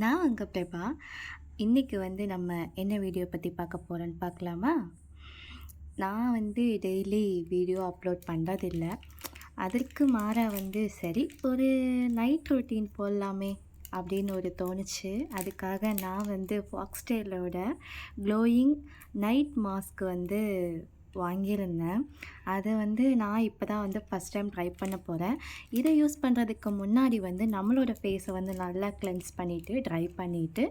நான் அங்கே பிரபா இன்றைக்கி வந்து நம்ம என்ன வீடியோ பற்றி பார்க்க போகிறோன்னு பார்க்கலாமா? நான் வந்து டெய்லி வீடியோ அப்லோட் பண்ணுறதில்லை அதற்கு மாறாக வந்து சரி ஒரு நைட் ரொட்டீன் போடலாமே அப்படின்னு ஒரு தோணுச்சு. அதுக்காக நான் வந்து ஃபாக்ஸ்டைலோட க்ளோயிங் நைட் மாஸ்க் வந்து வாங்கியிருந்தேன். அதை வந்து நான் இப்போ தான் வந்து ஃபஸ்ட் டைம் ட்ரை பண்ண போகிறேன் இதை யூஸ் பண்ணுறதுக்கு முன்னாடி வந்து நம்மளோட ஃபேஸை வந்து நல்லா கிளென்ஸ் பண்ணிவிட்டு ட்ரை பண்ணிவிட்டு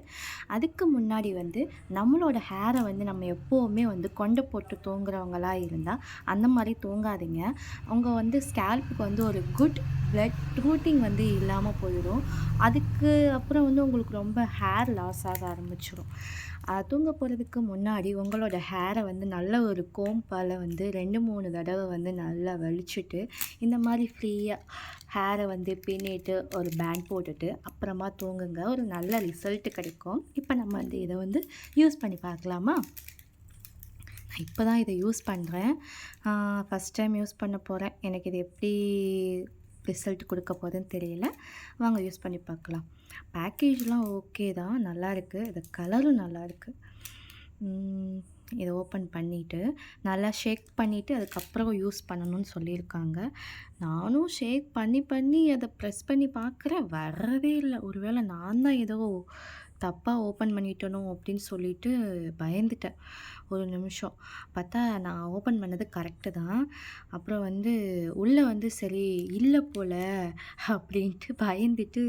அதுக்கு முன்னாடி வந்து நம்மளோட ஹேரை வந்து நம்ம எப்போவுமே வந்து கொண்டு போட்டு தூங்குறவங்களாக இருந்தால் அந்த மாதிரி தூங்காதீங்க. அவங்க வந்து ஸ்கேல்புக்கு வந்து ஒரு குட் ப்ளட் ரூட்டிங் வந்து இல்லாமல் போயிடும். அதுக்கு அப்புறம் வந்து உங்களுக்கு ரொம்ப ஹேர் லாஸ் ஆக ஆரம்பிச்சிடும் தூங்க போகிறதுக்கு முன்னாடி உங்களோட ஹேரை வந்து நல்ல ஒரு கோம்பால் வந்து ரெண்டு மூணு தடவை வந்து நல்லா வலிச்சுட்டு இந்த மாதிரி ஃப்ரீயாக ஹேரை வந்து பின்னிட்டு ஒரு பேண்ட் போட்டுட்டு அப்புறமா தூங்குங்க. ஒரு நல்ல ரிசல்ட்டு கிடைக்கும். இப்போ நம்ம வந்து இதை வந்து யூஸ் பண்ணி பார்க்கலாமா? நான் இப்போ தான் இதை யூஸ் பண்ணுறேன் ஃபஸ்ட் டைம் யூஸ் பண்ண போகிறேன் எனக்கு இது எப்படி ரிசல்ட் கொடுக்க போகுதுன்னு தெரியல. வாங்க யூஸ் பண்ணி பார்க்கலாம். பேக்கேஜ்லாம் ஓகே தான். நல்லா இருக்குது இது கலரும் நல்லா இருக்குது இதை ஓப்பன் பண்ணிவிட்டு நல்லா ஷேக் பண்ணிவிட்டு அதுக்கப்புறம் யூஸ் பண்ணணும்னு சொல்லியிருக்காங்க. நானும் ஷேக் பண்ணி பண்ணி அதை ப்ரெஸ் பண்ணி பார்க்குறேன். வரவே இல்லை. ஒருவேளை நான் தான் ஏதோ தப்பாக ஓப்பன் பண்ணிட்டனோ அப்படின்னு சொல்லிட்டு பயந்துட்டேன். ஒரு நிமிஷம். பார்த்தா நான் ஓப்பன் பண்ணது கரெக்டு தான். அப்புறம் வந்து உள்ளே வந்து சரி இல்லை போல் அப்படின்ட்டு பயந்துட்டு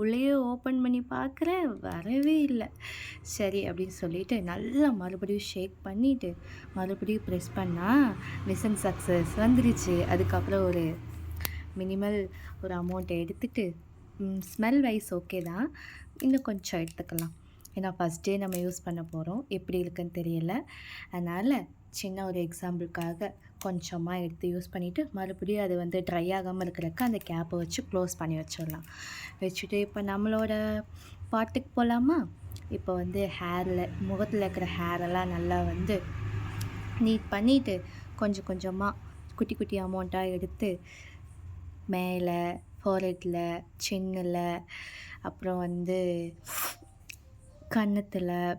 உள்ளேயே ஓப்பன் பண்ணி பார்க்குறேன். வரவே இல்லை. சரி அப்படின்னு சொல்லிட்டு நல்லா மறுபடியும் ஷேக் பண்ணிவிட்டு மறுபடியும் ப்ரெஸ் பண்ணால் மிஷன் சக்ஸஸ் வந்துருச்சு. அதுக்கப்புறம் ஒரு மினிமல் ஒரு அமௌண்ட்டை எடுத்துகிட்டு ஸ்மெல் வைஸ் ஓகே தான். இன்னும் கொஞ்சம் எடுத்துக்கலாம். ஏன்னா ஃபஸ்ட் டே நம்ம யூஸ் பண்ண போகிறோம் எப்படி இருக்குன்னு தெரியல. அதனால் சின்ன ஒரு எக்ஸாம்பிளுக்காக கொஞ்சமாக எடுத்து யூஸ் பண்ணிவிட்டு மறுபடியும் அது வந்து ட்ரை ஆகாமல் இருக்கிறதுக்கு அந்த கேப்பை வச்சு க்ளோஸ் பண்ணி வச்சிடலாம். வச்சுட்டு இப்போ நம்மளோட பாட்டுக்கு போகலாமா இப்போ வந்து ஹேரில் முகத்தில் இருக்கிற ஹேரெல்லாம் நல்லா வந்து நீட் பண்ணிவிட்டு கொஞ்சம் கொஞ்சமாக குட்டி குட்டி அமௌண்ட்டாக எடுத்து மேலே ஃபோரெட்டில் சின்னில் அப்புறம் வந்து கன்னத்தில்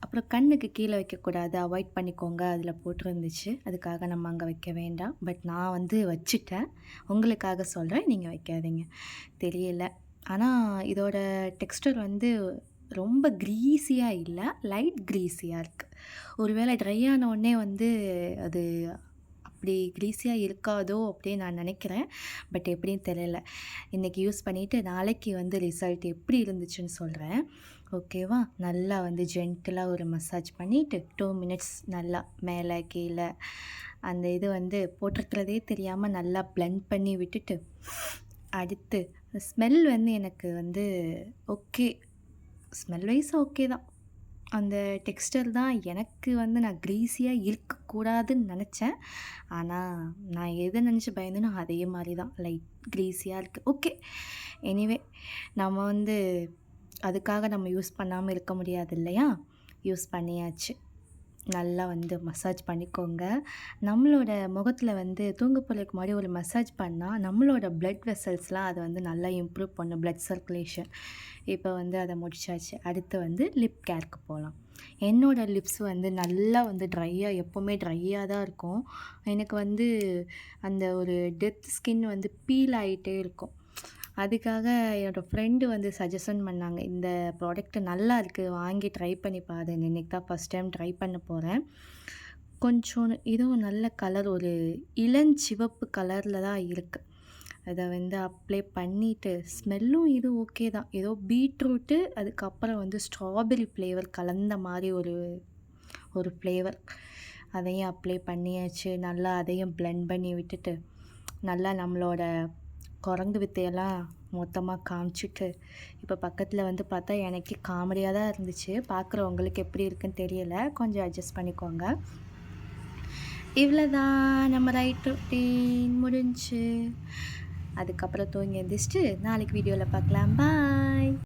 அப்புறம் கண்ணுக்கு கீழே வைக்கக்கூடாது. அவாய்ட் பண்ணிக்கோங்க. அதில் போட்டிருந்துச்சு. அதுக்காக நம்ம அங்கே வைக்க வேண்டாம். பட் நான் வந்து வச்சுட்டேன். உங்களுக்காக சொல்கிறேன் நீங்கள் வைக்காதீங்க. தெரியல. ஆனால் இதோட டெக்ஸ்டர் வந்து ரொம்ப க்ரீஸியாக இல்லை லைட் க்ரீஸியாக இருக்குது ஒருவேளை ட்ரை ஆன உடனே வந்து அது அப்படி க்ரீஸியாக இருக்காதோ அப்படின்னு நான் நினைக்கிறேன். பட் எப்படின்னு தெரியல. இன்றைக்கி யூஸ் பண்ணிவிட்டு நாளைக்கு வந்து ரிசல்ட் எப்படி இருந்துச்சுன்னு சொல்கிறேன் ஓகேவா? நல்லா வந்து ஜென்டிலாக ஒரு மசாஜ் பண்ணிவிட்டு டூ மினிட்ஸ் நல்லா மேலே கீழே அந்த இது வந்து போட்டிருக்கிறதே தெரியாமல் நல்லா ப்ளண்ட் பண்ணி விட்டுட்டு அடுத்து ஸ்மெல் வந்து எனக்கு வந்து ஓகே ஸ்மெல் வைஸ் ஓகே தான். அந்த டெக்ஸ்டர் தான் எனக்கு வந்து நான் க்ரீஸியாக இருக்கக்கூடாதுன்னு நினச்சேன். ஆனால் நான் எதை நினச்சி பயந்தனோ அதே மாதிரி தான். லைட் க்ரீஸியாக இருக்குது ஓகே எனிவே நம்ம வந்து அதுக்காக நம்ம யூஸ் பண்ணாமல் இருக்க முடியாது இல்லையா? யூஸ் பண்ணியாச்சு. நல்லா வந்து மசாஜ் பண்ணிக்கோங்க. நம்மளோட முகத்தில் வந்து தூங்க போகிறதுக்கு முன்னாடி ஒரு மசாஜ் பண்ணால் நம்மளோட ப்ளட் வெசல்ஸ்லாம் அதை வந்து நல்லா இம்ப்ரூவ் பண்ணும். ப்ளட் சர்க்குலேஷன் இப்போ வந்து அதை முடிச்சாச்சு. அடுத்து வந்து லிப் கேருக்கு போகலாம் என்னோடய லிப்ஸ் வந்து நல்லா வந்து ட்ரையாக எப்போவுமே ட்ரையாக தான் இருக்கும். எனக்கு வந்து அந்த ஒரு டெத் ஸ்கின் வந்து பீல் ஆகிட்டே இருக்கும். அதுக்காக என்னோடய ஃப்ரெண்டு வந்து சஜஷன் பண்ணாங்க. இந்த ப்ராடக்ட்டு நல்லா இருக்குது வாங்கி ட்ரை பண்ணி பாரு. இன்றைக்கி தான் ஃபஸ்ட் டைம் ட்ரை பண்ண போகிறேன் கொஞ்சம் இதுவும் நல்ல கலர் ஒரு இளஞ்சிவப்பு கலரில் தான் இருக்குது அதை வந்து அப்ளை பண்ணிவிட்டு ஸ்மெல்லும் இது ஓகே தான். ஏதோ பீட்ரூட்டு அதுக்கப்புறம் வந்து ஸ்ட்ராபெரி ஃப்ளேவர் கலந்த மாதிரி ஒரு ஒரு ஃப்ளேவர் அதையும் அப்ளை பண்ணியாச்சு. நல்லா அதையும் ப்ளெண்ட் பண்ணி விட்டுட்டு நல்லா நம்மளோட குரங்கு வித்தையெல்லாம் மொத்தமாக காமிச்சிட்டு இப்போ பக்கத்தில் வந்து பார்த்தா எனக்கு காமெடியாக தான் இருந்துச்சு. பார்க்குறவங்களுக்கு எப்படி இருக்குன்னு தெரியல. கொஞ்சம் அட்ஜஸ்ட் பண்ணிக்கோங்க. இவ்வளோதான் நம்ம ரைட் ரொட்டீன் முடிஞ்சு. அதுக்கப்புறம் தூங்கி எழுந்திரிச்சிட்டு நாளைக்கு வீடியோவில் பார்க்கலாம். பாய்